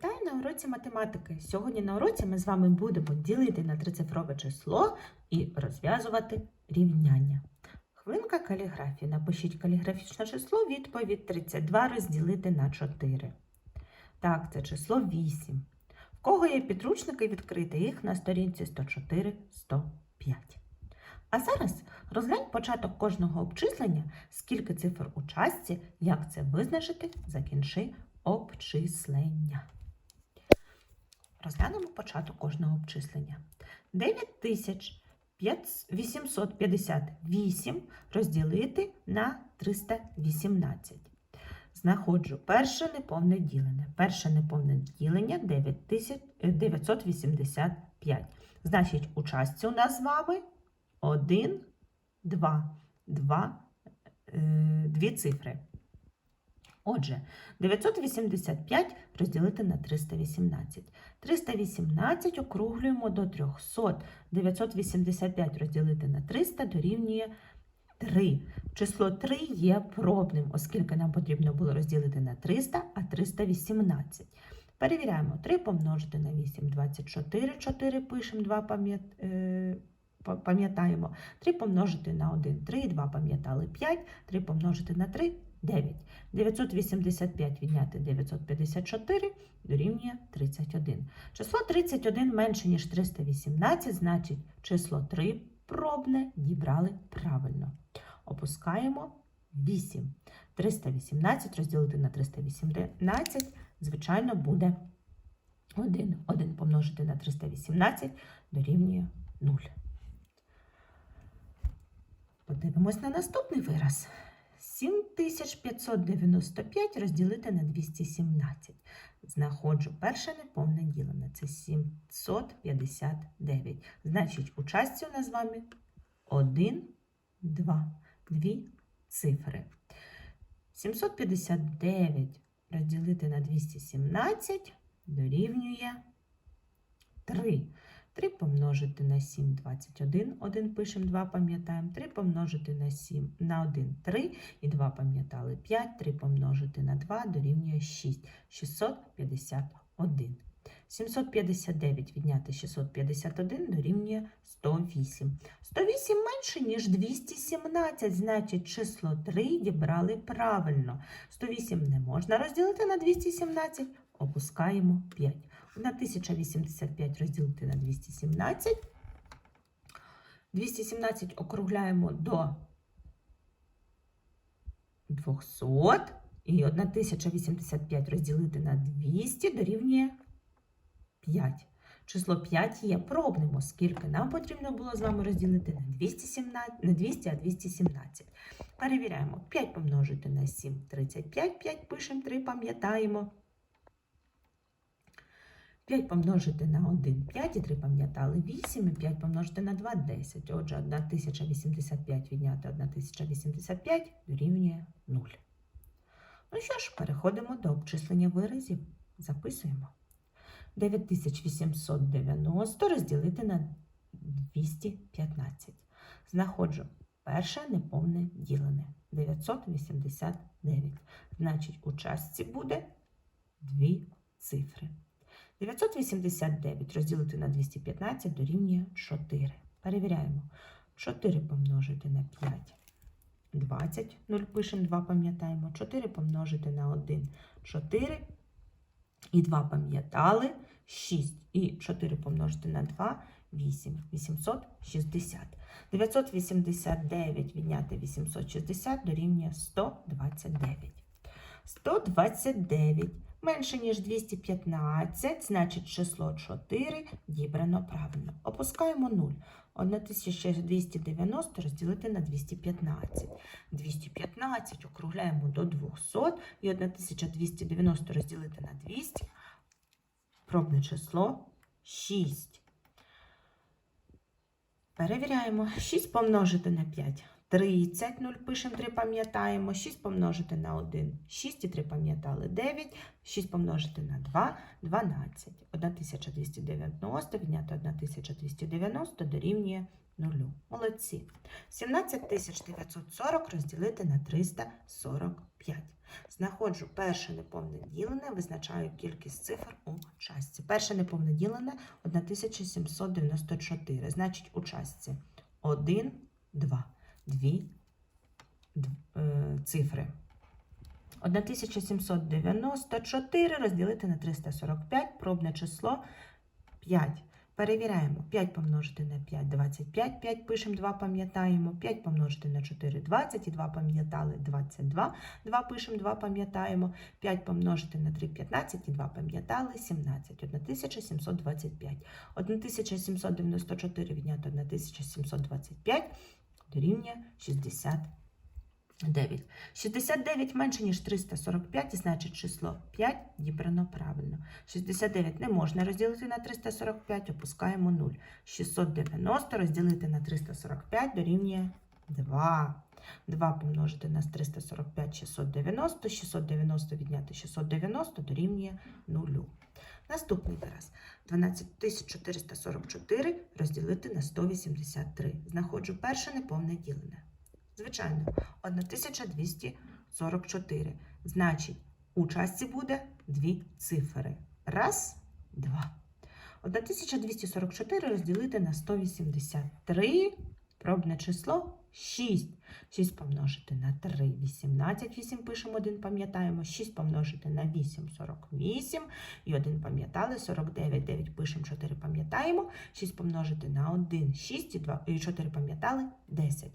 Вітаю на уроці математики. Сьогодні на уроці ми з вами будемо ділити на трицифрове число і розв'язувати рівняння. Хвилинка каліграфії. Напишіть каліграфічне число, відповідь 32 розділити на 4. Так, це число 8. В кого є підручники, відкрити їх на сторінці 104-105. А зараз розглянь початок кожного обчислення, скільки цифр у частці, як це визначити, закінчи обчислення. Розглянемо початок кожного обчислення. 9858 розділити на 318. Знаходжу перше неповне ділене. Перше неповне ділення 9000 е, 985. Значить, у частці у нас з вами 1, 2, 2, е, дві цифри. Отже, 985 розділити на 318. 318 округлюємо до 300. 985 розділити на 300 дорівнює 3. Число 3 є пробним, оскільки нам потрібно було розділити на 300, а 318. Перевіряємо 3 помножити на 8, 24, 4 пишемо, 2 пам'ят- е, пам'ятаємо. 3 помножити на 1, 3, 2 пам'ятали 5, 3 помножити на 3, 9. 985 відняти 954 дорівнює 31. Число 31 менше, ніж 318, значить число 3 пробне дібрали правильно. Опускаємо 8. 318 розділити на 318, звичайно, буде 1. 1 помножити на 318 дорівнює 0. Подивимось на наступний вираз. 7595 розділити на 217. Знаходжу перше неповне ділене. Це 759. Значить, у частці у нас з вами 1, 2, 2 цифри. 759 розділити на 217 дорівнює 3. 3 помножити на 7 21, 1 пишемо, 2 пам'ятаємо. 3 помножити на 7 на 1 3 і 2 пам'ятали 5, 3 помножити на 2 дорівнює 6, 651. 759 відняти 651 дорівнює 108. 108 менше, ніж 217, значить число 3 дібрали правильно. 108 не можна розділити на 217, опускаємо 5. 1085 розділити на 217. 217 округляємо до 200. І 1085 розділити на 200 дорівнює 5. Число 5 є пробним, оскільки нам потрібно було з вами розділити на 217, не 200, а 217. Перевіряємо. 5 помножити на 7 35, 5 пишемо, 3 пам'ятаємо. 5 помножити на 1 5 і 3 пам'ятали 8, і 5 помножити на 2 10. Отже, 1085 відняти 1085 дорівнює 0. Ну що ж, переходимо до обчислення виразів. Записуємо. 9890 розділити на 215. Знаходжу перше неповне ділене 989. Значить, у частці буде дві цифри. 989 розділити на 215 дорівнює 4. Перевіряємо. 4 помножити на 5. 20. 0 пишемо, 2 пам'ятаємо. 4 помножити на 1. 4. І 2 пам'ятали. 6. І 4 помножити на 2. 8. 860. 989 відняти 860 дорівнює 129. 129 менше, ніж 215, значить число 4 дібрано правильно. Опускаємо 0. 1290 розділити на 215. 215 округляємо до 200 і 1290 розділити на 200. Пробне число 6. Перевіряємо. 6 помножити на 5. 30, 0 пишемо, 3 пам'ятаємо, 6 помножити на 1, 6 і 3 пам'ятали 9, 6 помножити на 2, 12. 1290 відняти 1290 дорівнює нулю. Молодці. 17940 розділити на 345. Знаходжу перше неповне ділене, визначаю кількість цифр у частці. Перше неповне ділене 1794. Значить, у частці 1, 2, 2 е, цифри. 1794 розділити на 345, пробне число 5. Перевіряємо. 5 помножити на 5 – 25, 5 пишемо, 2 пам'ятаємо, 5 помножити на 4 – 20, і 2 пам'ятали – 22, 2 пишемо, 2 пам'ятаємо, 5 помножити на 3 – 15, і 2 пам'ятали – 17, 1725. 1794 відняти 1725 дорівнює 69. 69 менше, ніж 345, і значить число 5 дібрано правильно. 69 не можна розділити на 345, опускаємо 0. 690 розділити на 345 дорівнює 2. 2 помножити на 345 – 690, 690 відняти 690 дорівнює 0. Наступний вираз. 12444 розділити на 183. Знаходжу перше неповне ділене. Звичайно, 1244. Значить, у частці буде дві цифри. Раз, два. 1244 розділити на 183. Пробне число 6. 6 помножити на 3 – 18. 8 пишемо, 1 пам'ятаємо. 6 помножити на 8 – 48. І 1 пам'ятали, 49. 9 пишемо, 4 пам'ятаємо. 6 помножити на 1 – 6. І 2, і 4 пам'ятали – 10.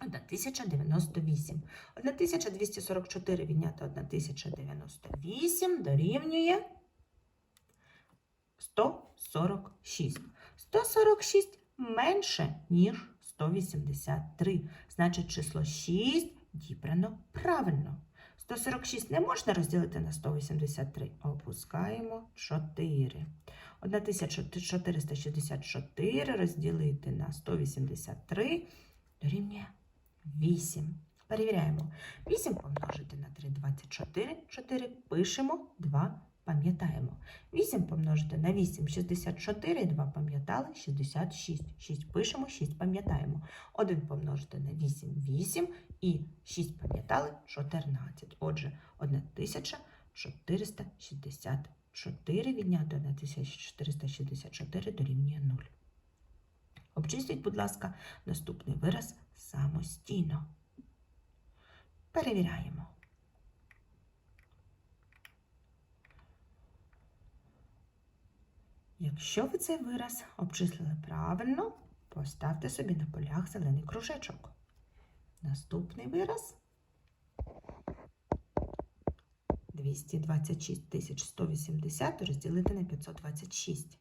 1098. 1244 відняти 1098 дорівнює 146. 146 менше, ніж 183. Значить, число 6 дібрано правильно. 146 не можна розділити на 183. Опускаємо 4. 1464 розділити на 183 дорівнює 8. Перевіряємо. 8 помножити на 3 – 24. 4 пишемо, 2 пам'ятаємо. 8 помножити на 8 – 64, 2 пам'ятали, 66. 6 пишемо, 6 пам'ятаємо. 1 помножити на 8 – 8 і 6 пам'ятали – 14. Отже, 1464 відняти 1464 дорівнює 0. Обчисліть, будь ласка, наступний вираз самостійно. Перевіряємо. Якщо ви цей вираз обчислили правильно, поставте собі на полях зелений кружечок. Наступний вираз 226 180 розділити на 526.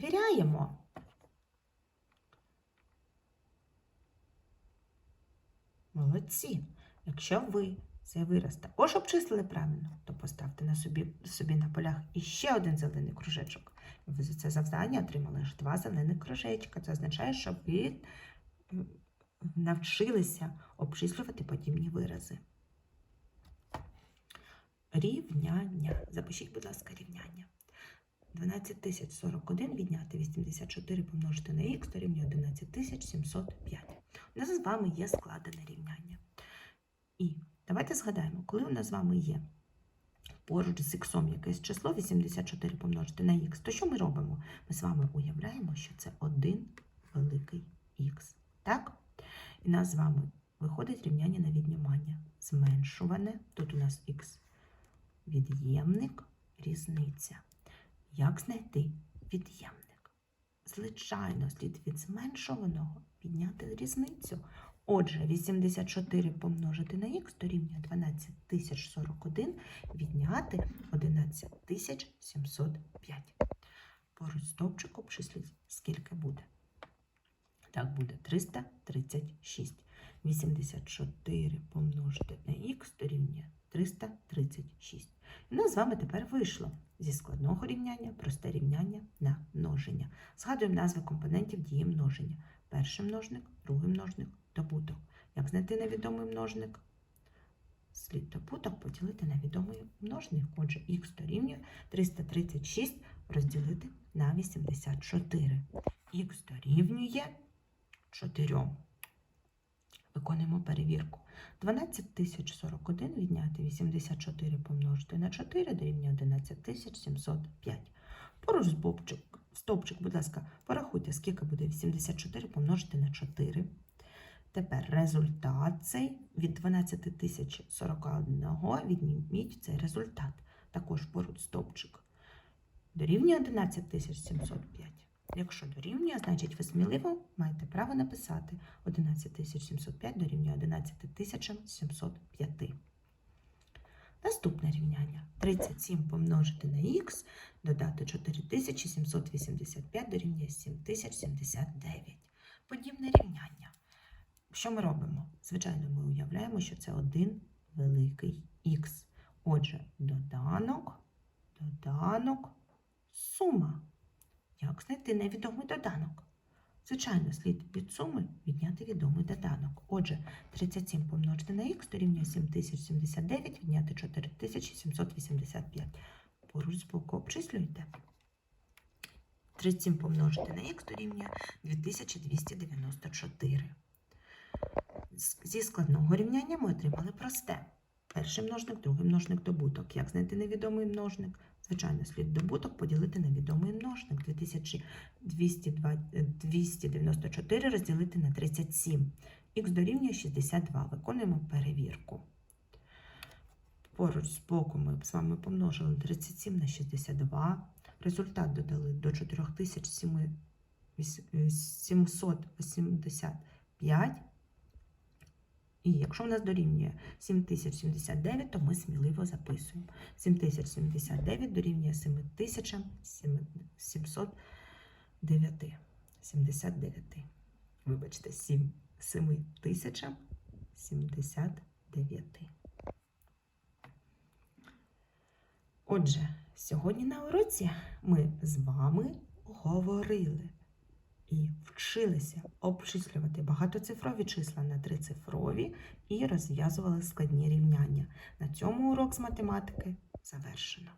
Перевіряємо. Молодці. Якщо ви цей вираз також обчислили правильно, то поставте на собі, собі на полях іще один зелений кружечок. Ви за це завдання отримали аж два зелених кружечка. Це означає, що ви навчилися обчислювати подібні вирази. Рівняння. Запишіть, будь ласка, рівняння. 12041 відняти 84 помножити на х дорівнює 11705. У нас з вами є складене рівняння. І давайте згадаємо, коли у нас з вами є поруч з х якесь число 84 помножити на х, то що ми робимо? Ми з вами уявляємо, що це один великий х. Так? І у нас з вами виходить рівняння на віднімання. Зменшуване. Тут у нас х від'ємник, різниця. Як знайти від'ємник? Звичайно, слід від зменшуваного підняти різницю. Отже, 84 помножити на х дорівнює 12041 відняти 11705. Поруч стовпчик обчисліть, скільки буде. Так, буде 336. 84 помножити на х дорівнює 336. У нас з вами тепер вийшло зі складного рівняння просте рівняння на множення. Згадуємо назви компонентів дії множення. Перший множник, другий множник, добуток. Як знайти невідомий множник? слід добуток поділити на відомий множник. Отже, х дорівнює 336 розділити на 84. Х дорівнює 4. Виконуємо перевірку. 12041 відняти 84 помножити на 4 дорівнює 11705. Поруч стовпчик, будь ласка, порахуйте, скільки буде 84 помножити на 4. Тепер результат цей від 12041 відніміть цей результат. Також поруч стовпчик. Дорівнює 11705. Якщо дорівнює, значить ви сміливо маєте право написати 11705 дорівнює 11705. Наступне рівняння. 37 помножити на х, додати 4785 дорівнює 7079. Подібне рівняння. Що ми робимо? Звичайно, ми уявляємо, що це один великий х. Отже, доданок, доданок, сума. Як знайти невідомий доданок? Звичайно, слід від суми відняти відомий доданок. Отже, 37 помножити на х дорівнює 7079, відняти 4785. Поруч з боку обчислюйте. 37 помножити на х дорівнює 2294. Зі складного рівняння ми отримали просте. Перший множник, другий множник, добуток. Як знайти невідомий множник? Звичайно, слід добуток поділити на відомий множник. 2294 розділити на 37. Х дорівнює 62. Виконуємо перевірку. Поруч з боку ми з вами помножили 37 на 62. Результат додали до 4785. І якщо в нас дорівнює 7079, то ми сміливо записуємо. 7079 дорівнює 7709. 79. Вибачте, 7 7079. Отже, сьогодні на уроці ми з вами говорили і вчилися обчислювати багатоцифрові числа на трицифрові і розв'язували складні рівняння. На цьому урок з математики завершено.